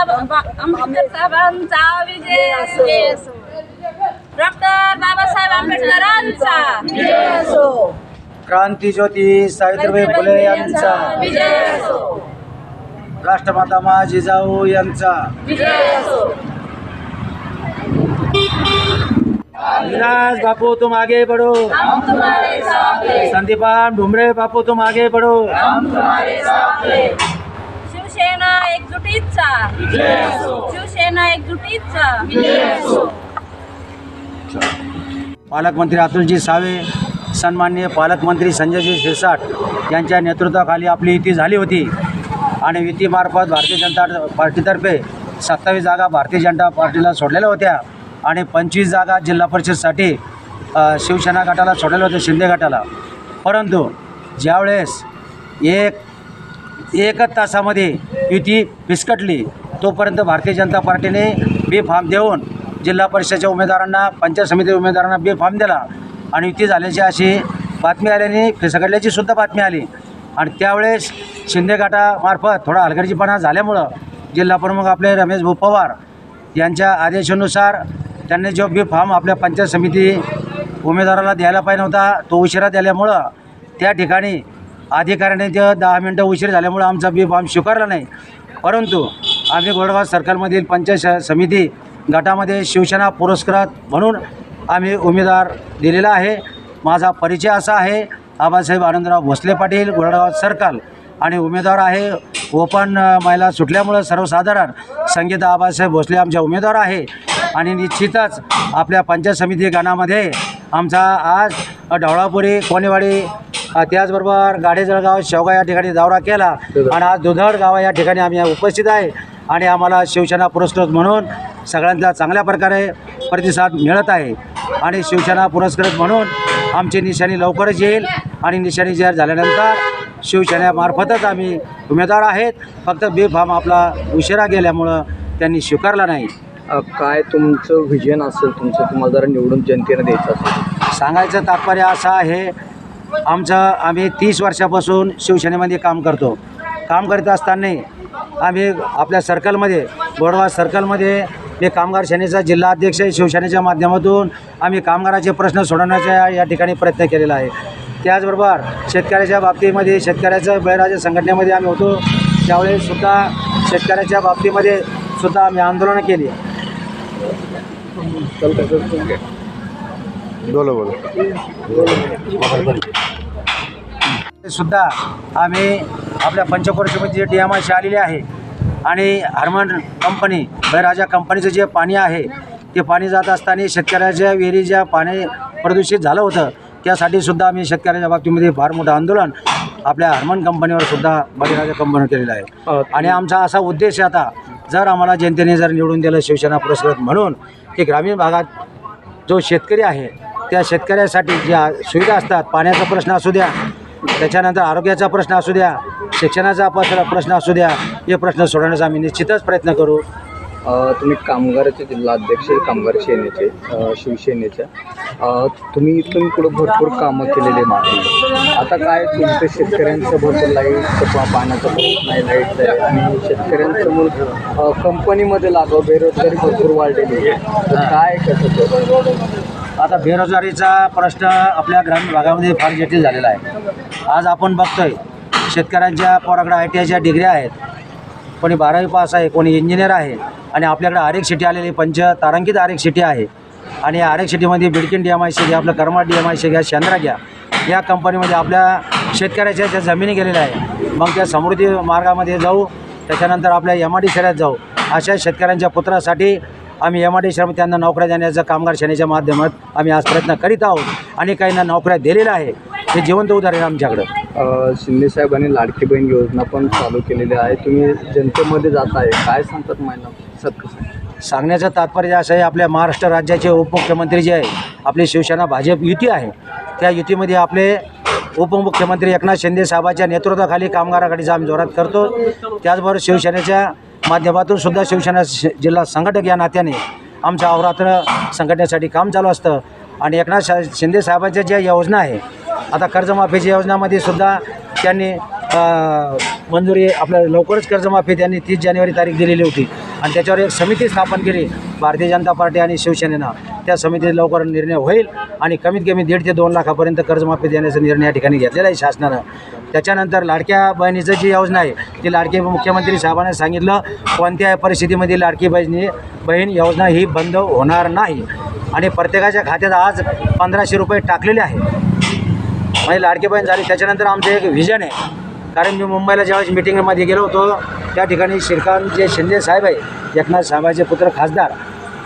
जय. आंबेडकर साहेबांचा विजय असो डॉक्टर बाबासाहेब आंबेडकरांचा क्रांती ज्योती सावित्रीबाई फुले यांचा. विजय असो राष्ट्रमाता मा जिजाऊ यांचा. विजय असो विलास बापू तुम आगे बढ़ो संदीपान भुमरे बापू तुम आगे बढ़ो हम तुम्हारे साथ हैं शिवसेना एकजुटीचा शिवसेना एकजुटीचा. पालकमंत्री अतुलजी सावे सन्माननीय पालकमंत्री संजयजी शिरसाट यांच्या नेतृत्वाखाली आपली युती झाली होती. आणि युतीमार्फत भारतीय जनता पार्टीतर्फे सत्तावीस जागा भारतीय जनता पार्टीला सोडलेल्या होत्या. आणि पंचवीस जागा जिल्हा परिषदसाठी शिवसेना गटाला सोडलेल्या होत्या शिंदे गटाला. परंतु ज्यावेळेस एक एकच तासामध्ये युती फिसकटली तोपर्यंत भारतीय जनता पार्टीने बी फार्म देऊन जिल्हा परिषदेच्या उमेदवारांना पंचायत समिती उमेदवारांना बी फार्म दिला. आणि युती झाल्याची अशी बातमी आल्याने फिसकडल्याची सुद्धा बातमी आली. आणि त्यावेळेस शिंदे गटामार्फत थोडा हलगर्जीपणा झाल्यामुळं जिल्हा प्रमुख आपले रमेश भाऊ पवार यांच्या आदेशानुसार त्यांनी जो बी फॉर्म आपल्या पंचायत समिती उमेदवाराला द्यायला पाहिजे नव्हता तो उशिरा दिल्यामुळं त्या ठिकाणी अधिकाऱ्याने ते दहा मिनटं उशीर झाल्यामुळं आमचा बी फॉर्म स्वीकारला नाही. परंतु आम्ही गोडगाव सर्कलमधील पंचायत समिती गटामध्ये शिवसेना पुरस्कृत म्हणून आम्ही उमेदवार दिलेला आहे. माझा परिचय असा आहे आबासाहेब आनंदराव भोसले पाटील गोडगाव सर्कल आणि उमेदवार आहे. ओपन महिला सुटल्यामुळं सर्वसाधारण संगीता आबासाहेब भोसले आमच्या उमेदवार आहे. आणि निश्चितच आपल्या पंचायत समिती गणामध्ये आमचा आज ढवळापुरी कोणेवाडी त्याचबरोबर गाडेजळगाव शेवगा या ठिकाणी दौरा केला आणि आज दुधड गाव या ठिकाणी आम्ही उपस्थित आहे आणि आम्हाला शिवसेना पुरस्कृत म्हणून सगळ्यांचा चांगल्या प्रकारे प्रतिसाद मिळत आहे. आणि शिवसेना पुरस्कृत म्हणून आमची निशाणी लवकरच येईल आणि निशाणी जाहीर झाल्यानंतर शिवसेनेमार्फतच आम्ही उमेदवार आहेत. फक्त बी फार्म आपला उशिरा गेल्यामुळं त्यांनी स्वीकारला नाही. काय तुमचं व्हिजन असेल तुमचं तुम्हाला जरा निवडून जनतेनं द्यायचं असेल? सांगायचं तात्पर्य असं आहे आमचं आम्ही तीस वर्षापासून शिवसेनेमध्ये काम करतो. काम करत असताना आम्ही आपल्या सर्कलमध्ये गोडवा सर्कलमध्ये मी कामगार सेनेचा जिल्हा अध्यक्ष शिवसेनेच्या माध्यमातून आम्ही कामगाराचे प्रश्न सोडवण्याचा या ठिकाणी प्रयत्न केलेला आहे. त्याचबरोबर शेतकऱ्याच्या बाबतीमध्ये शेतकऱ्याचं बळीराजा संघटनेमध्ये आम्ही होतो. त्यावेळेस सुद्धा शेतकऱ्याच्या बाबतीमध्ये सुद्धा आम्ही आंदोलनं केली. बोला बोला. सुद्धा आम्ही आपल्या पंचक्रोशीमध्ये डी एम आयशी आलेली आहे आणि हार्मन कंपनी बळीराजा कंपनीचं जे पाणी आहे ते पाणी जात असताना शेतकऱ्याच्या विहिरी ज्या पाणी प्रदूषित झालं होतं त्यासाठी सुद्धा आम्ही शेतकऱ्याच्या बाबतीमध्ये फार मोठं आंदोलन आपल्या हार्मन कंपनीवर सुद्धा बळीराजा कंपनीवर केलेलं आहे. आणि आमचा असा उद्देश आहे आता जर आम्हाला जनतेने जर निवडून दिलं शिवसेना पुरस्कृत म्हणून की ग्रामीण भागात जो शेतकरी आहे त्या शेतकऱ्यासाठी ज्या सुविधा असतात पाण्याचा प्रश्न असू द्या त्याच्यानंतर आरोग्याचा प्रश्न असू द्या शिक्षणाचा प्रश्न प्रश्न असू द्या हे प्रश्न सोडवण्याचा आम्ही निश्चितच प्रयत्न करू. तुम्ही कामगाराचे जिल्हा अध्यक्ष आहे, कामगार सेनेचे शिवसेनेच्या तुम्ही इथून पुढे भरपूर कामं केलेले मागे. आता काय तुमचं शेतकऱ्यांचं भरपूर लाइट पाण्याचा प्रश्न आहे लाइट आणि शेतकऱ्यांसमोर कंपनीमध्ये लागव बेरोजगारी भरपूर वाढलेली आहे. तर काय कसं? आता बेरोजगारीचा प्रश्न आपल्या ग्रामीण भागामध्ये फार जटिल झालेला आहे. आज आपण बघतोय शेतकऱ्यांच्या पोराकडे आय टी आयच्या डिग्र्या आहेत. कोणी बारावी पास आहे कोणी इंजिनियर आहे. आणि आपल्याकडे आरेक सिटी आलेली पंच तारांकित आरेक सिटी आहे. आणि आरेक सिटीमध्ये Bidkin D M I C घ्या आपलं कर्मा डी एम आय सी घ्या चंद्रा घ्या. या कंपनीमध्ये आपल्या शेतकऱ्याच्या ज्या जमिनी गेलेल्या आहे मग त्या समृद्धी मार्गामध्ये जाऊ. त्याच्यानंतर आपल्या एम आय डी शहरात जाऊ. अशा शेतकऱ्यांच्या पुत्रासाठी आम्ही एम आय डी शहरात त्यांना नोकऱ्या देण्याचं कामगार सेनेच्या माध्यमात आम्ही आज प्रयत्न करीत आहोत. आणि काहींना नोकऱ्या दिलेल्या आहे हे जिवंत उदाहरण आमच्याकडं. शिंदे साहेबांनी लाडकी बहीण योजना पण चालू केलेली आहे. तुम्ही जनतेमध्ये जात आहे. काय सांगतात महिला? सत कसं सांगण्याचं तात्पर्य असं आहे आपल्या महाराष्ट्र राज्याचे उपमुख्यमंत्री जे आहे आपली शिवसेना भाजप युती आहे. त्या युतीमध्ये आपले उपमुख्यमंत्री एकनाथ शिंदे साहेबाच्या नेतृत्वाखाली कामगाराकडे आम्ही जोरात करतो. त्याचबरोबर शिवसेनेच्या माध्यमातून सुद्धा शिवसेना शि- जिल्हा संघटक या नात्याने आमच्या अवरात्र संघटनेसाठी काम चालू असतं. आणि एकनाथ शा शिंदे साहेबांच्या ज्या योजना आहे आता कर्जमाफीच्या योजनामध्ये सुद्धा त्यांनी मंजुरी आपल्या लवकरच कर्जमाफी त्यांनी तीस जानेवारी तारीख दिलेली होती. आणि त्याच्यावर एक समिती स्थापन केली. भारतीय जनता पार्टी आणि शिवसेनेनं. त्या समितीत लवकर निर्णय होईल आणि कमीत कमी दीड ते दोन लाखापर्यंत कर्जमाफी देण्याचा निर्णय या ठिकाणी घेतलेला आहे शासनानं. त्याच्यानंतर लाडक्या बहिणीचं जी योजना आहे ती लाडकी मुख्यमंत्री साहेबांना सांगितलं कोणत्याही परिस्थितीमध्ये लाडकी बहिणी बहीण योजना ही बंद होणार नाही. आणि प्रत्येकाच्या खात्यात आज पंधराशे रुपये टाकलेले आहे म्हणजे लाडकी बहीण झाली त्याच्यानंतर आमचं एक व्हिजन आहे. कारण मी मुंबईला ज्यावेळेस मिटिंगमध्ये गेलो होतो त्या ठिकाणी श्रीकांत जे शिंदे साहेब आहे एकनाथ साहेबाचे पुत्र खासदार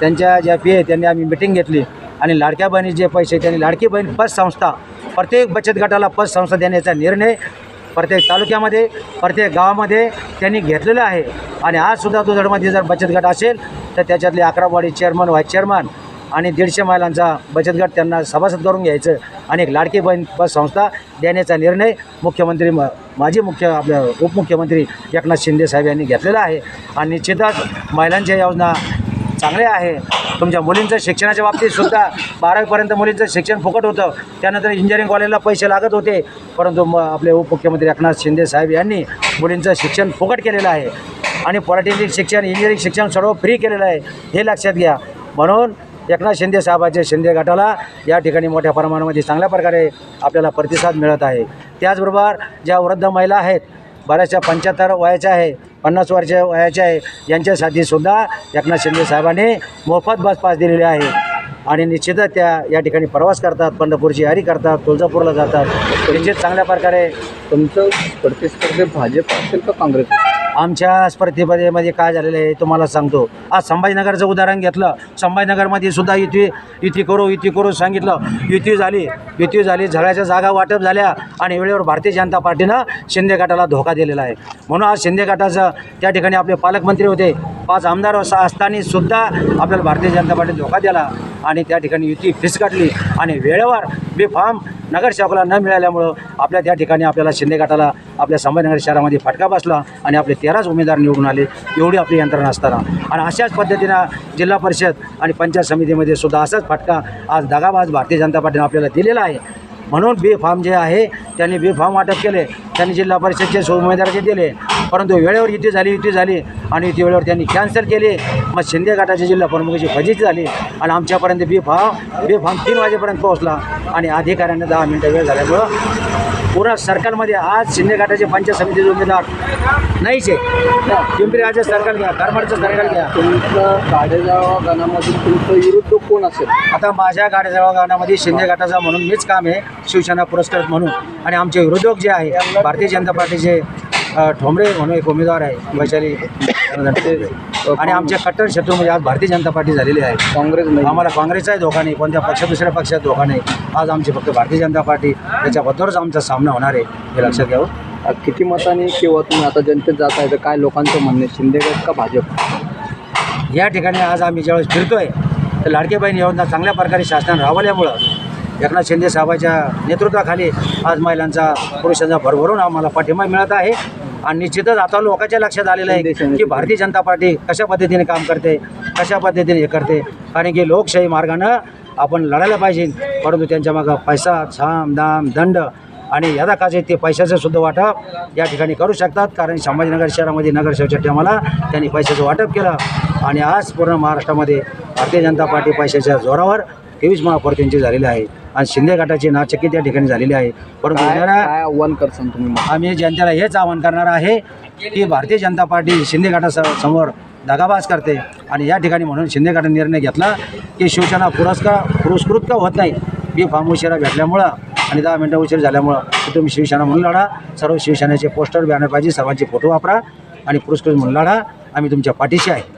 त्यांच्या ज्या पी आहे त्यांनी आम्ही मिटिंग घेतली. आणि लाडक्या बहिणी जे पैसे त्यांनी लाडकी बहीण पत संस्था प्रत्येक बचत गटाला पत संस्था देण्याचा निर्णय प्रत्येक तालुक्यामध्ये प्रत्येक गावामध्ये त्यांनी घेतलेलं आहे. आणि आजसुद्धा दुधडमध्ये जर बचत गट असेल तर त्याच्यातले अकरा चेअरमन व्हाईस चेअरमन आणि दीडशे महिलांचा बचत गट त्यांना सभासद करून घ्यायचं आणि एक लाडकी बहीण पस संस्था देण्याचा निर्णय मुख्यमंत्री म माजी मुख्य आपल्या उपमुख्यमंत्री एकनाथ शिंदे साहेब यांनी घेतलेला आहे. आणि निश्चितच महिलांच्या योजना चांगल्या आहे. तुमच्या मुलींचं शिक्षणाच्या बाबतीतसुद्धा बारावीपर्यंत मुलींचं शिक्षण फुकट होतं. त्यानंतर इंजिनिअरिंग कॉलेजला पैसे लागत होते. परंतु म आपले उपमुख्यमंत्री एकनाथ शिंदे साहेब यांनी मुलींचं शिक्षण फुकट केलेलं आहे. आणि पॉलिटेक्निक शिक्षण इंजिनिअरिंग शिक्षण सर्व फ्री केलेलं आहे. हे लक्षात घ्या. म्हणून एकनाथ शिंदे साहेबाच्या शिंदे गटाला या ठिकाणी मोठ्या प्रमाणामध्ये चांगल्या प्रकारे आपल्याला प्रतिसाद मिळत आहे. त्याचबरोबर ज्या वृद्ध महिला आहेत बऱ्याचशा पंच्याहत्तर वयाच्या आहे पन्नास वर्ष वयाच्या आहे यांच्यासाठी सुद्धा एकनाथ शिंदे साहेबांनी मोफत बस पास दिलेली आहे. आणि निश्चितच त्या या ठिकाणी प्रवास करतात पंढरपूरची यारी करतात तुळजापूरला जातात. निश्चित चांगल्या प्रकारे तुमचं प्रतिस्पर्धी भाजप असेल का काँग्रेस? आमच्या स्पर्धेमध्ये काय झालेलं आहे तुम्हाला सांगतो. आज संभाजीनगरचं उदाहरण घेतलं. संभाजीनगरमध्ये सुद्धा युती युती करू युती करू सांगितलं. युती झाली युती झाली झगड्याच्या जागा वाटप झाल्या आणि वेळेवर भारतीय जनता पार्टीनं शिंदे गटाला धोका दिलेला आहे. म्हणून आज शिंदे गटाचं त्या ठिकाणी आपले पालकमंत्री होते. पाच आमदार असताना सुद्धा आपल्याला भारतीय जनता पार्टीने धोका दिला. आणि त्या ठिकाणी युती फिसकटली आणि वेळेवर बेफाम नगरसेवकाला न मिळाल्यामुळं आपल्या त्या ठिकाणी आपल्याला शिंदे गटाला आपल्या संभाजीनगर शहरामध्ये फटका बसला आणि आपले तेराच उमेदवार निवडून आले. एवढी आपली यंत्रणा असताना. आणि अशाच पद्धतीनं जिल्हा परिषद आणि पंचायत समितीमध्ये सुद्धा असाच फटका आज दगाबाज भारतीय जनता पार्टीनं आपल्याला दिलेला आहे. म्हणून बी फार्म जे आहे त्यांनी बी फार्म वाटप केले. त्यांनी जिल्हा परिषदचे सो- उमेदवाराचे दिले. परंतु वेळेवर युती झाली युती झाली आणि युती वेळेवर त्यांनी कॅन्सल केली. मग शिंदे गटाचे जिल्हा प्रमुखाची फजिती झाली आणि आमच्यापर्यंत बी फार्म बी फार्म तीन वाजेपर्यंत पोहोचला आणि अधिकाऱ्यांना दहा मिनटं वेळ झाल्यामुळं पूर्ण सर्कलमध्ये आज शिंदे गटाचे पंचायत समितीचे उमेदवार नाहीच आहे पिंपरी राजा सर्कल घ्या करमाडचं सर्कल घ्या. तुमचं गाडेगाव गाण्यामधून तुमचं विरुद्ध कोण असेल? आता माझ्या गाड्याजवळ गावामध्ये शिंदे गटाचा म्हणून मीच काम आहे शिवसेना पुरस्कृत म्हणून. आणि आमचे विरोधक जे आहे भारतीय जनता पार्टीचे ठोंबरे म्हणून एक उमेदवार आहे वैशाली आणि आमचे कट्टर शत्रू म्हणजे आज भारतीय जनता पार्टी झालेली आहे. काँग्रेस आम्हाला काँग्रेसचाही धोका नाही कोणत्या पक्ष दुसऱ्या पक्षात धोका नाही. आज आमची फक्त भारतीय जनता पार्टी याच्याबद्दलच आमचा सामना होणार आहे हे लक्षात घ्यावं अ, किती मतांनी किंवा तुम्ही आता जनतेत जात आहे तर काय लोकांचं म्हणणं शिंदेगड का भाजप? या ठिकाणी आज आम्ही ज्यावेळेस फिरतोय तर लाडके बहीण योजना चांगल्या प्रकारे शासनानं राबवल्यामुळं एकनाथ शिंदे साहेबाच्या नेतृत्वाखाली आज महिलांचा पुरुषांचा भरभरून आम्हाला पाठिंबा मिळत आहे. आणि निश्चितच आता लोकांच्या लक्षात आलेलं आहे की भारतीय जनता पार्टी कशा पद्धतीने काम करते कशा पद्धतीने हे करते? कारण की लोकशाही मार्गानं आपण लढायला पाहिजे परंतु त्यांच्या मागं पैसा छाम दाम दंड आणि यदा काजे ते पैशाचं सुद्धा वाटप या ठिकाणी करू शकतात. कारण संभाजीनगर शहरामध्ये नगरसेवकच्या टायमाला त्यांनी पैशाचं वाटप केलं आणि आज पूर्ण महाराष्ट्रामध्ये भारतीय जनता पार्टी पैशाच्या जोरावर तेवीस महापौर त्यांची झालेली आहे. आणि शिंदे गटाची नाचक्की त्या ठिकाणी झालेली आहे. परंतु येणाऱ्या आव्हान करसान तुम्ही? आम्ही जनतेला हेच आवाहन करणार आहे की भारतीय जनता पार्टी शिंदे गटासमोर दगाबाज करते. आणि या ठिकाणी म्हणून शिंदे गटाने निर्णय घेतला की शिवसेना पुरस्कार पुरस्कृत का होत नाही? बी फार्म उशिरा भेटल्यामुळं आणि दहा मिनटं उशीर झाल्यामुळं की तुम्ही शिवसेना म्हणून लढा. सर्व शिवसेनेचे पोस्टर बॅनर पाहिजे सर्वांचे फोटो वापरा आणि पुरस्कृत म्हणून लढा. आम्ही तुमच्या पाठीशी आहे.